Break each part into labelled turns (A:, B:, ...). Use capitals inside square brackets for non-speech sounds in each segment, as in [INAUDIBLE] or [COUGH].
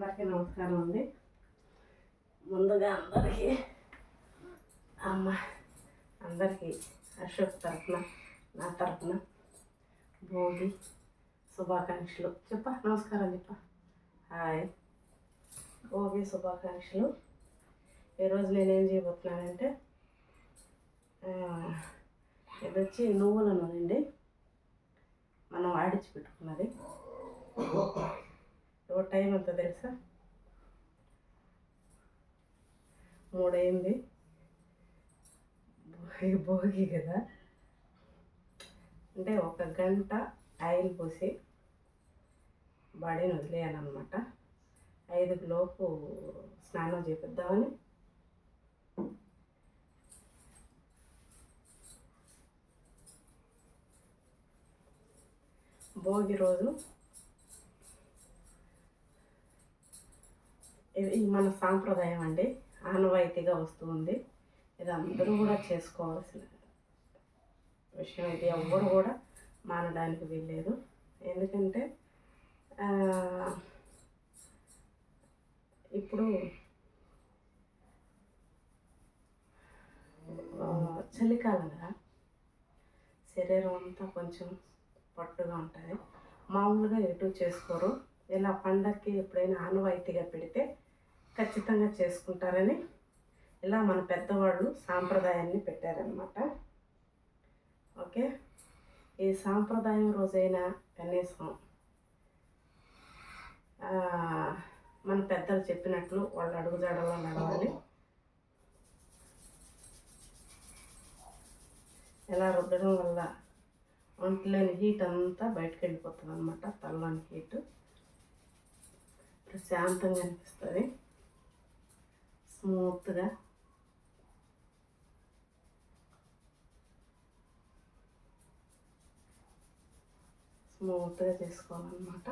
A: అందరికీ నమస్కారం అండి. ముందుగా అందరికీ అమ్మ అందరికీ అశోక్ తరఫున నా తరఫున భోగి శుభాకాంక్షలు. చెప్ప నమస్కారం చెప్ప. హాయ్. భోగి శుభాకాంక్షలు. ఈరోజు నేనేం చేయబోతున్నానంటే ఇది వచ్చి నువ్వుల నూనె అండి. మనం ఆడించి పెట్టుకున్నది. ఇప్పుడు టైం ఎంత తెలుసా? మూడైంది భోగి భోగి కదా? అంటే ఒక గంట ఆయిల్ పోసి బాడీని వదిలేయాలన్నమాట. ఐదుకు లోపు స్నానం చేపిద్దామని. భోగి రోజు ఇది మన సాంప్రదాయం అండి. ఆనవాయితీగా వస్తుంది. ఇది అందరూ కూడా చేసుకోవాల్సిన విషయం ఇది. ఎవ్వరు కూడా మానడానికి వీల్లేదు. ఎందుకంటే ఇప్పుడు చలికాలం కదా శరీరం అంతా కొంచెం పట్టుగా ఉంటుంది. మామూలుగా ఎటు చేసుకోరు. ఇలా పండక్కి ఎప్పుడైనా ఆనవాయితీగా పెడితే ఖచ్చితంగా చేసుకుంటారని ఇలా మన పెద్దవాళ్ళు సాంప్రదాయాన్ని పెట్టారనమాట ఓకే? ఈ సాంప్రదాయం రోజైనా కనీసం మన పెద్దలు చెప్పినట్లు వాళ్ళు అడుగుజాడలో నడవాలి. ఇలా రుద్దడం వల్ల ఒంట్లోని హీట్ అంతా బయటకు వెళ్ళిపోతుంది అనమాట తలలోని హీట్. ప్రశాంతంగా అనిపిస్తుంది. స్మూత్గా స్మూత్గా చేసుకోవాలన్నమాట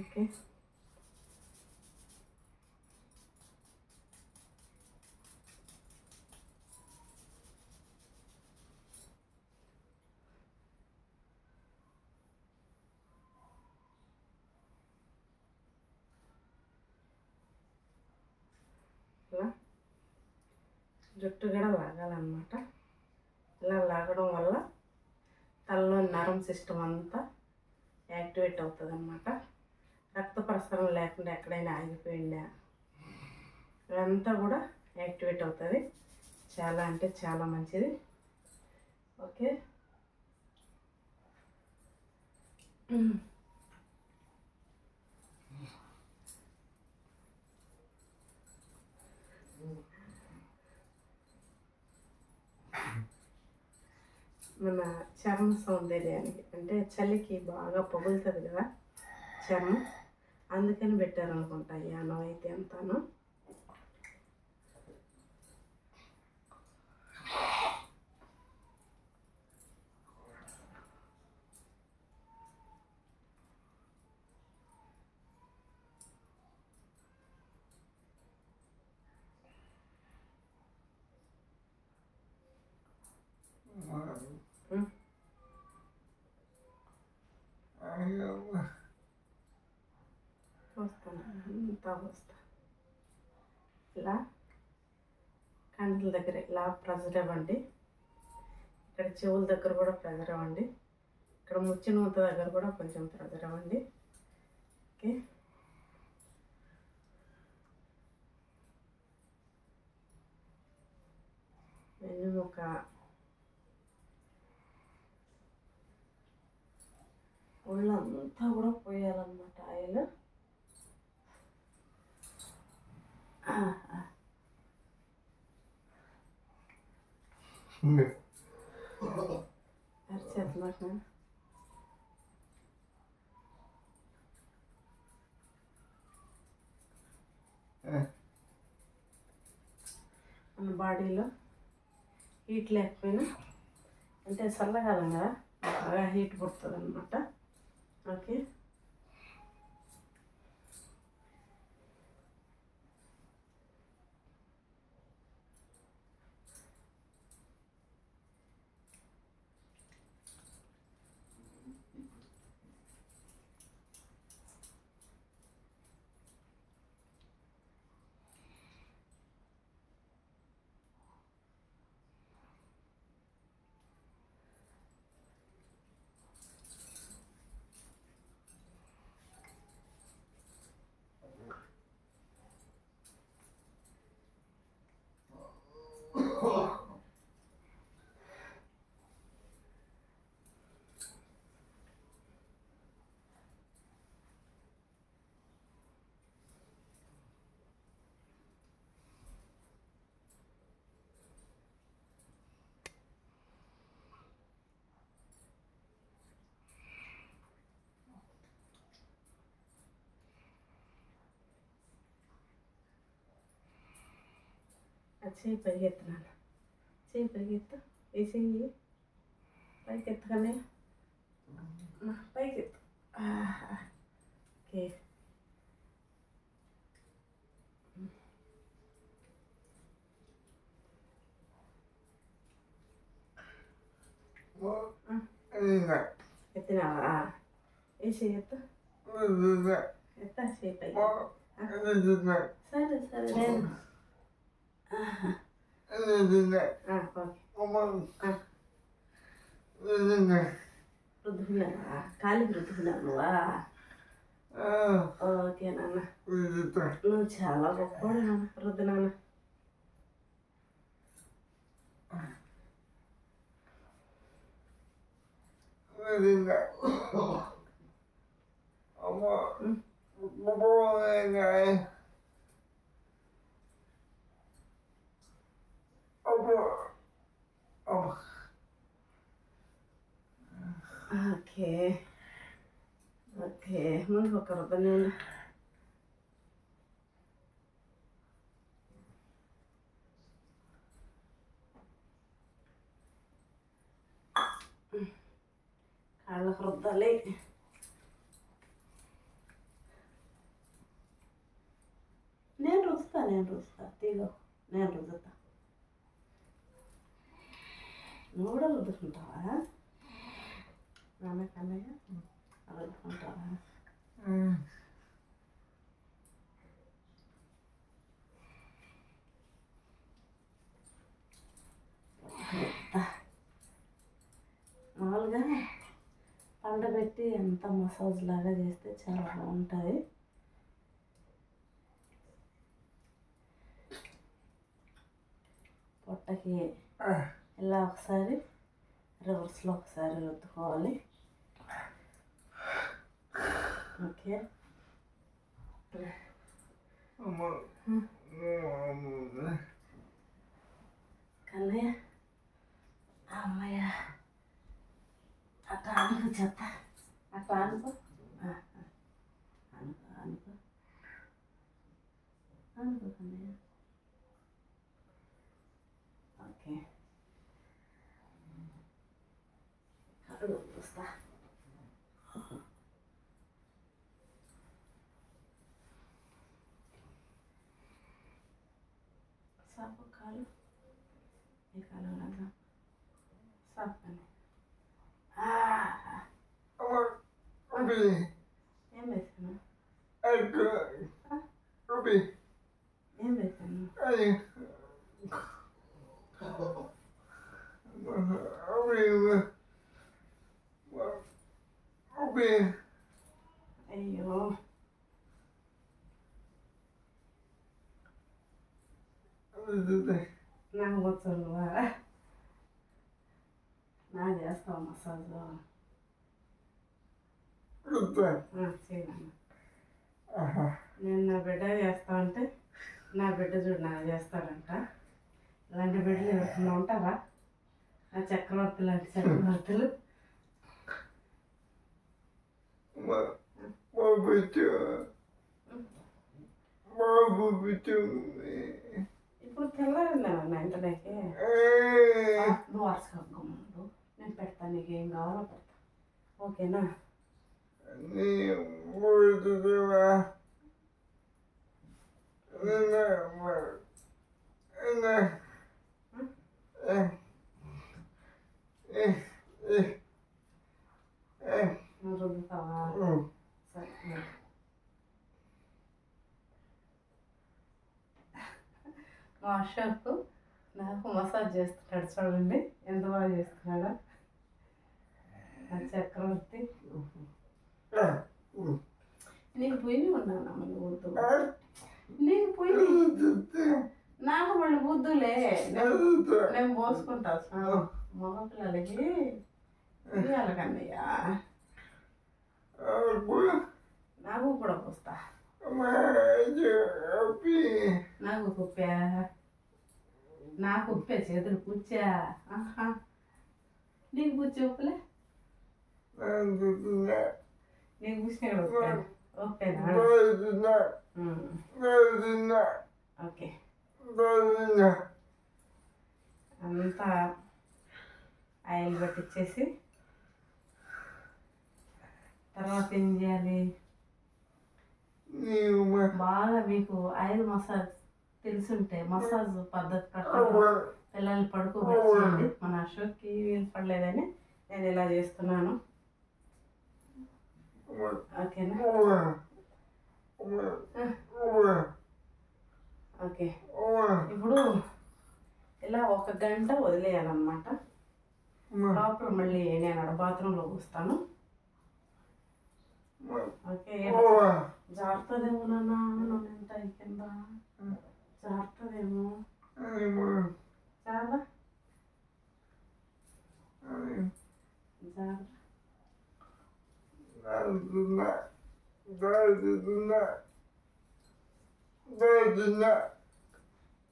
A: ఓకే ఇలా జుట్టు కూడా లాగాలన్నమాట. ఇలా లాగడం వల్ల తలలో నరం సిస్టమ్ అంతా యాక్టివేట్ అవుతుంది అనమాట రక్త ప్రసరణ లేకుండా ఎక్కడైనా ఆగిపోయిందా ఇదంతా కూడా యాక్టివేట్ అవుతుంది. చాలా అంటే చాలా మంచిది. ఓకే? మన చర్మ సౌందర్యానికి అంటే చలికి బాగా పొగులుతుంది కదా చర్మం అందుకని పెట్టారనుకుంటా యానం అయితే అంతాను ఉం. వస్తాను అంతా ఇలా కండ్ల దగ్గర ఇలా ప్రెజర్ ఇవ్వండి ఇక్కడ చెవుల దగ్గర కూడా ప్రెజర్ ఇవ్వండి ఇక్కడ ముచ్చిన నూత దగ్గర కూడా కొంచెం ప్రెజర్ ఇవ్వండి ఓకే? వెన్నుముక ఒళ్ళంతా కూడా పోయాలన్నమాట ఆయిల్. అరిచేతులకు మన బాడీలో హీట్ లేకపోయినా అంటే చల్లగాలం కదా బాగా హీట్ పుడుతుంది అనమాట ఓకే ఆ చెయ్యి పైకి ఎత్తున్నాను చెయ్యి పైకి ఎత్తు ఈ చెయ్యి పైకి ఎత్తుకనే పైకి ఎత్తు ఆహా. ఓకే ఎత్తినావా ఏ చెయ్యి ఎత్తు ఎత్త చెయ్యి పైకి సరే సరే నేను ఆహా. ఆ, ఓకే రుద్దుకున్నావా కాలికి రుద్దుకున్నావు నువ్వా ఓకే నాన్న నువ్వు చాలా గొప్పవాడు నాన్న రుద్దు నాన్న ఓకే ఓకే ముందు ఒక రుద్దని ఉండు కాళ్ళకు రుద్దాలి నేను రుద్దుతా నేను రుద్దుతా తీగో నేను రుద్దుతా నువ్వు కూడా రుద్దుకుంటావా నాన్న కన్నయ్య రుద్దుకుంటావా. మామూలుగా పండబెట్టి ఎంత మసాజ్ లాగా చేస్తే చాలా బాగుంటుంది పొట్టకి ఇలా ఒకసారి రివర్స్లో ఒకసారి రుద్దుకోవాలి ఓకే [NOISE] కన్నయ్య [NOISE] అమ్మయ్య [NOISE] అట్లా అనుకో చెత్త అట్లా అనుకో [NOISE] [NOISE] ఆ, ఆ. అనుకో అనుకో అనుకో కన్నయ్య సాపు కాలు ఈ కాలు లాగా సాపు అని ఏం వేసాను ఏం వేసాను అయ్యో నాకు వచ్చు నువ్వా నా చేస్తావు మసాజ్ నేను నా బిడ్డ చేస్తా అంటే నా బిడ్డ చూడు నా చేస్తాడంట. ఇలాంటి బిడ్డలు ఎవరికన్నా ఉంటారా? నా చక్రవర్తి లాంటి చక్రవర్తులు? ఇప్పుడు తెల్లారిందా నా ఇంటర్నెట్కి నువ్వు వరుసగా ముందు. నేను పెడతాను నీకు ఏం కావాలో పెడతా. ఓకేనా? నువ్వు మా అశోక్ నాకు మసాజ్ చేస్తున్నాడు చూడండి. ఎంత బాగా చేస్తున్నాడో. చక్రవర్తి. నీకు పోయి ఉన్నాను మళ్ళీ వద్దు నీకు పోయి నాకు మళ్ళీ వద్దులే నేను నేను పోసుకుంటా. మగ పిల్లలకి ఇవ్వాలి కన్నయ్య. నాకు కూడా పోస్తా. నాకు కుప్పా నాకు ఉప్పే చేతులు కూర్చా ఆహా. నీకు కూర్చో ఉప్పులే? నీకు ఉప్పే ఉప్పేనా ఓకే. అంతా ఆయిల్ పట్టించేసి తర్వాత ఏం చేయాలి? బాగా మీకు ఆయిల్ మసాజ్ తెలుసుంటే మసాజ్ పద్ధతి ప్రకారం పిల్లల్ని పడుకోబెట్టండి మన అశోక్కి వీలు పడలేదని నేను ఇలా చేస్తున్నాను. ఓకేనా? ఓకే. ఇప్పుడు ఇలా ఒక గంట వదిలేయాలన్నమాట. లోపల మళ్ళీ నేను అక్కడ బాత్రూంలో కూస్తాను. ఓకే జారుతుందేమో నాన్న నన్ను ఎంత కింద జారుతుందేమో చాలా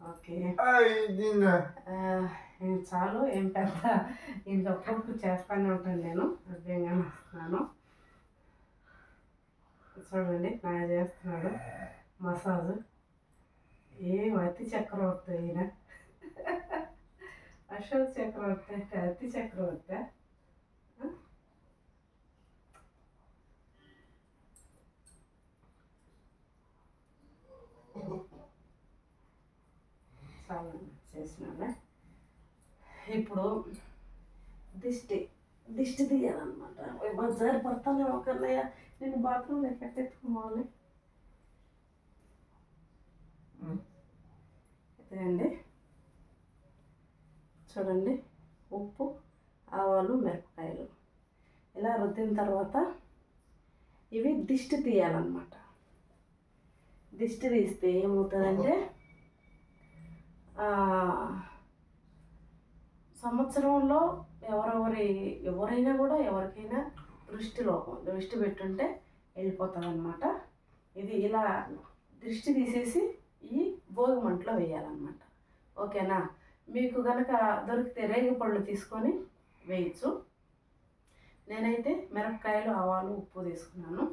A: ఓకే చాలు ఏం పెద్ద ఇంకప్పుడు చేస్తానే ఉంటాను నేను అభ్యంగా వస్తున్నాను చూడండి నా చేస్తున్నాడు మసాజ్ అతి చక్రవర్తి ఈయన అశోక్ చక్రవర్తి అంటే అతి చక్రవర్తి చాలా చేసినాడే ఇప్పుడు దిష్టి దిష్టి తీయాలన్నమాట. బజారు పడతానే ఒకన్నయ్య నేను బాత్రూంలో ఎక్కడెత్తుకోవాలి ఇదే అండి చూడండి. ఉప్పు ఆవాలు మిరపకాయలు. ఇలా రుద్దిన తర్వాత ఇవి దిష్టి తీయాలన్నమాట. దిష్టి తీస్తే ఏమవుతుందంటే సంవత్సరంలో ఎవరెవరి ఎవరైనా కూడా ఎవరికైనా దృష్టి లోపం దృష్టి పెట్టుంటే వెళ్ళిపోతుంది అనమాట ఇది ఇలా దృష్టి తీసేసి ఈ భోగి మంటలో వేయాలన్నమాట. ఓకేనా? మీకు కనుక దొరికితే రేగి పళ్ళు తీసుకొని వేయచ్చు. నేనైతే మిరపకాయలు ఆవాలు ఉప్పు తీసుకున్నాను.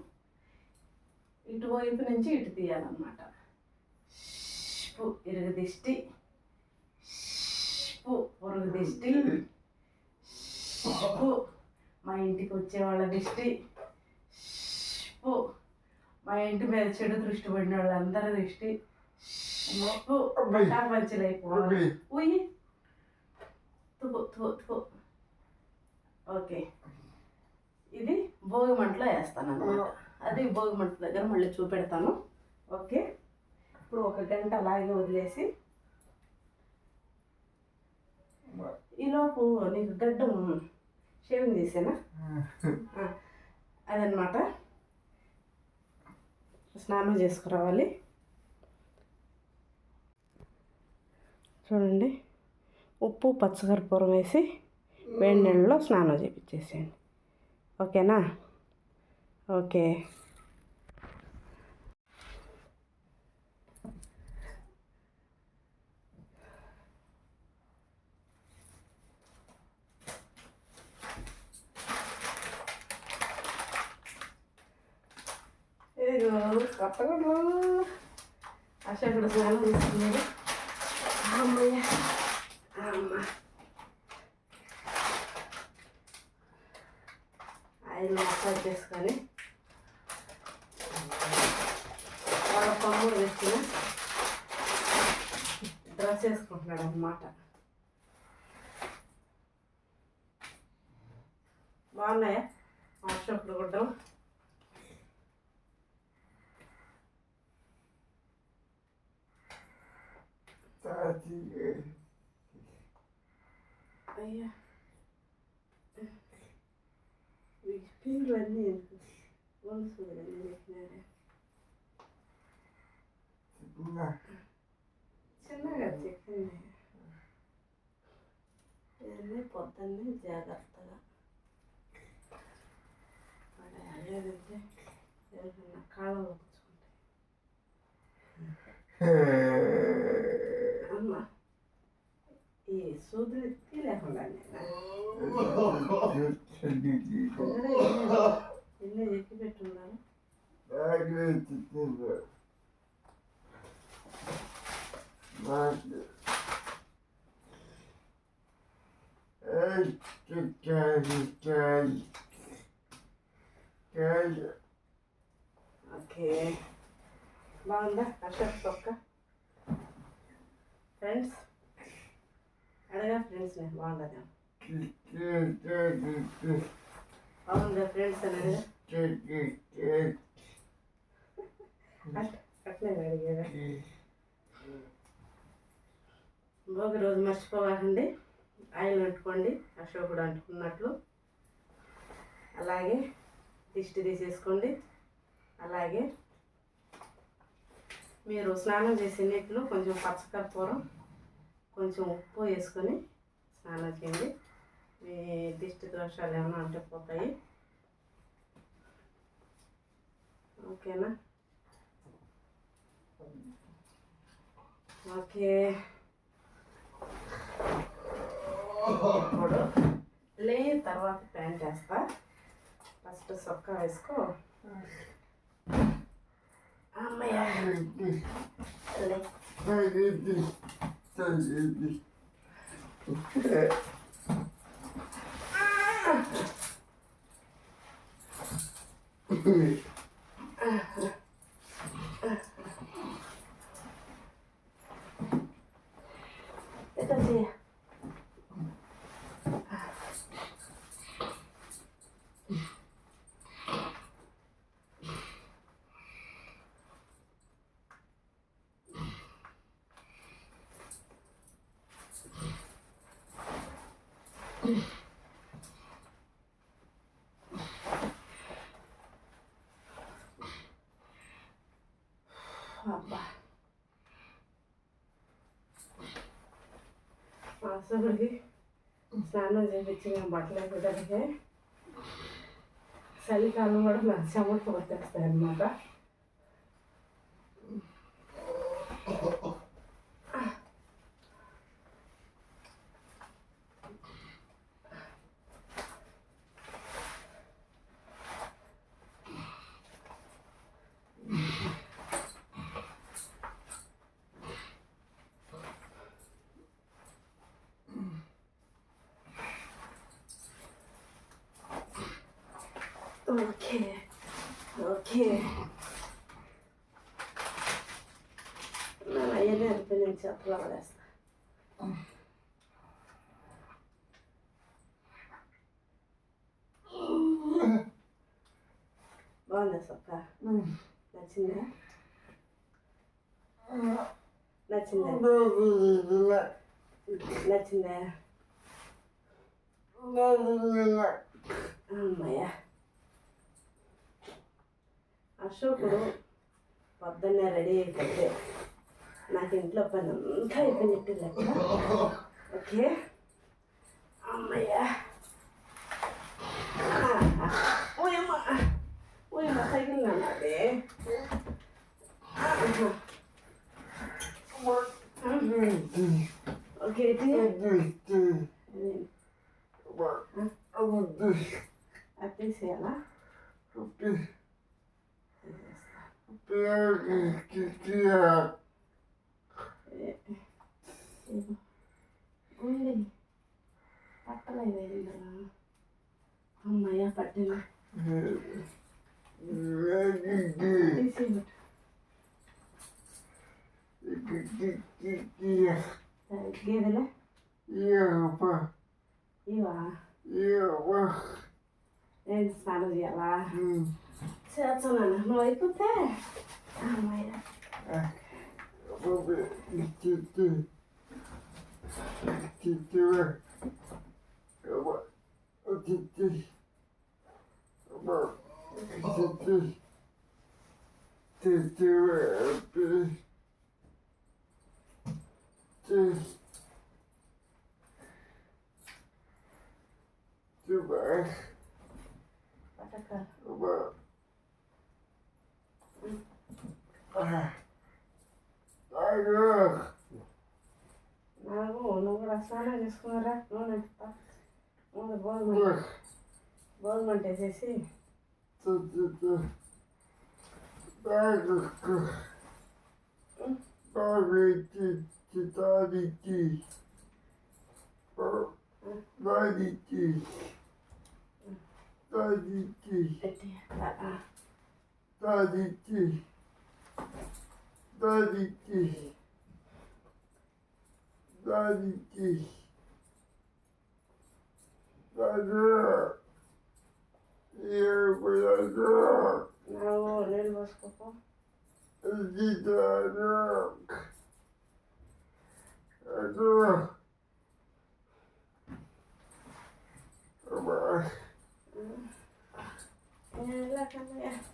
A: ఇటువైపు నుంచి ఇటు తీయాలన్నమాట. షిపు ఇరుగు దిష్టి షిపు పొరుగు దిష్టి షిపు మా ఇంటికి వచ్చే వాళ్ళ దిష్టి షిపు మా ఇంటి మీద చెడు దృష్టి పడిన వాళ్ళందరి దృష్టి ఉయ్యి తుపు తుపు తుపు ఓకే ఇది భోగి మంటలో వేస్తాను అనమాట అది భోగి మంట దగ్గర మళ్ళీ చూపెడతాను ఓకే ఇప్పుడు ఒక గంట అలాగే వదిలేసి ఈలోపు నీకు గడ్డం షేవింగ్ చేసానా అదనమాట స్నానం చేసుకురావాలి చూడండి. ఉప్పు పచ్చకర్పూరం వేసి వేడి నీళ్ళలో స్నానం చేయించేసేయండి ఓకేనా? ఓకే. ఏదో కొత్తగా స్నానం చేసి ഷോപ്പിൽ കൊണ്ടുപോകും അയ്യ Pil verdi yani. Onu söyledim yemeklere. Bunlar. Sen ne yapacaksın? Yani ne pottan ne ziyada. కాళ్ళలో కూర్చుకుంటాయి అమ్మ ఈ సూదులు ఎత్తి లేకుండా ఇల్లు ఎక్కి పెట్టున్నారు ఓకే బాగుందా అశోక్ తొక్క ఫ్రెండ్స్ అడగా ఫ్రెండ్స్ నేను బాగుండదా బాగుందా ఫ్రెండ్స్ అని అడగా అట్లే అడిగేదా ఇంకొక రోజు మర్చిపోవాలండి ఆయిల్ అంటుకోండి అశోకుడు అంటుకున్నట్లు అలాగే దిష్టి తీసేసుకోండి. అలాగే మీరు స్నానం చేసే నీటిలో కొంచెం పచ్చకర్పూరం కొంచెం ఉప్పు వేసుకొని స్నానం చేయండి. మీ దిష్టి దోషాలు ఏమైనా అంటే పోతాయి. ఓకేనా? ఓకే. ఇప్పుడు లే తర్వాత ప్యాంట్ వేస్తా ఫస్ట్ సొక్కా వేసుకో అమ్మయ్య లే మాసగుడికి స్నానం చేయించి మేము బట్టలు వేయడానికి చలికాలం కూడా నాకు చెమటలు వచ్చేస్తాయి అన్నమాట ఓకే ఓకే నేను అయ్యనే అనిపి నేను పడేస్తా బాగుందా సొక్క నచ్చిందా నచ్చిందా నచ్చిందా అమ్మయ్య అశోకుడు పొద్దున్నే రెడీ అయిపోతే నాకు ఇంట్లో పని అంతా అయిపోయినట్టు లెక్క ఓకే అమ్మయ్య ఓయమ్మ ఓయమ్మ సైకిల్ నాది ఓకే అది తీసేయాలా గుండె పట్టలేదు ఏంటరా అమ్మాయ పట్టింది గేదెలే ఇవా? నేను స్నానం చేయాలా? చేస్తున్నాను. నువ్వు అయిపోతే? అమ్మాయి Teacher,
B: what? Teacher, what? Teacher, teacher, teacher. Super.
A: Taka.
B: Super. Ah. Tiger.
A: నాకు నువ్వు కూడా స్నానం చేసుకున్నారా నూనె ఎత్తుతా. ముందు భోజనం భోజనం వేసేసి
B: Tadiki,
A: పెట్టి
B: старенький. Даже я положу. Браво, лель ваш
A: папа. Гитарок. Это...
B: Бах. Не,
A: не, не.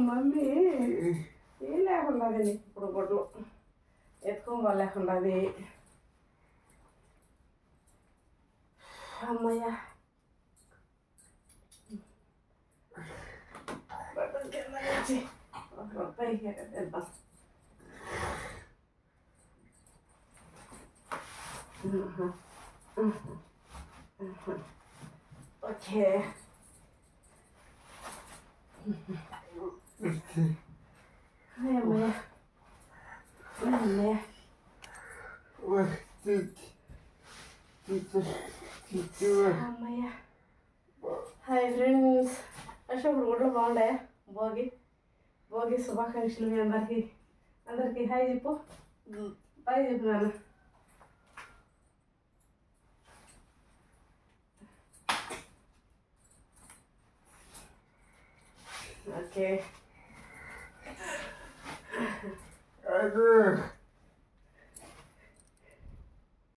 A: మమ్మీ ఏం లేకుండా అది ఇప్పుడు గుడ్లు ఎత్తుకోవాలి లేకుండా అమ్మయ్య బట్టలు కింద నుంచి ఒక పైకి ఎత్తేద్దాం. ఆహా. ఆహా. ఆహా. ఓకే హాయ్ అమ్మయ్య హాయ్ అమ్మయ్య అమ్మయ్య హాయ్ ఫ్రెండ్స్ అశోకుడు గుడ్లు బాగుండాయా భోగి భోగి శుభాకాంక్షలు మీ అందరికి అందరికి హాయ్ చెప్పు బాయ్ చెప్పు నాన్న ఓకే